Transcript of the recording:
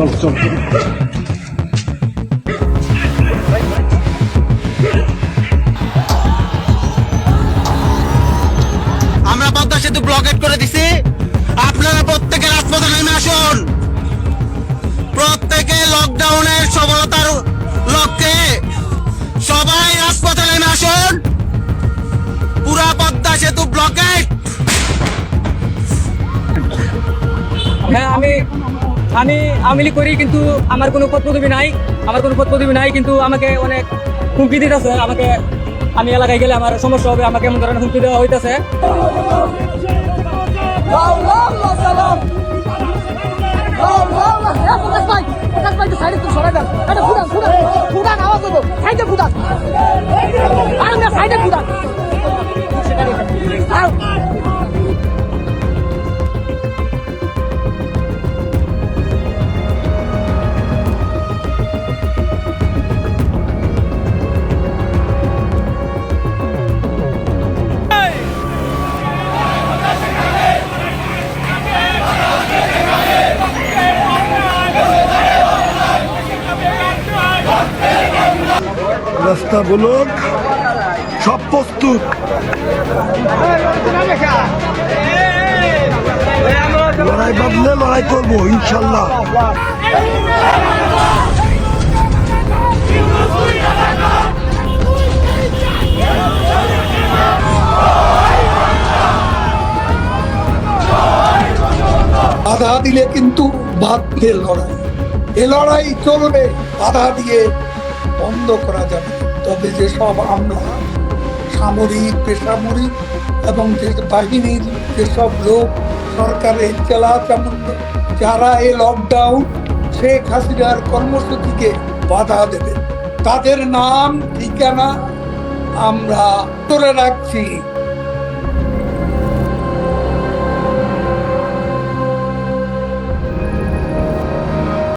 চলো চলো। আমরা পদ্মা সেতু ব্লকেট করে দিছি। আপনারা প্রত্যেকে রাজপথে নেমে আসুন। প্রত্যেকে লকডাউনের সফলতার লক্ষ্যে সবাই রাজপথে নেমে আসুন। পুরা পদ্মা সেতু ব্লকেট হ্যাঁ আমি আমি আমিলি করি, কিন্তু আমার কোনো পদ পদবি নাই। আমার কোনো পদ পদবি নাই, কিন্তু আমাকে অনেক হুমকি দিতেছে। আমাকে, আমি এলাকায় গেলে আমার সমস্যা হবে, আমাকে এমন ধরনের হুমকি দেওয়া হইতেছে। রাস্তা বলুন সব প্রস্তুত। লড়াই বাঁধলে লড়াই করব, ইনশাল্লাহ। বাধা দিলে কিন্তু বাধ্যের লড়াই। এ লড়াই চলবে, বাধা দিয়ে বন্ধ করা যাবে। তবে যেসব আমরা সামরিক, বেসামরিক এবং যে বাহিনীর যেসব লোক সরকারের জেলা তেমন যারা এই লকডাউন শেখ হাসিনার কর্মসূচিকে বাধা দেবে, তাদের নাম, ঠিকানা আমরা ধরে রাখছি।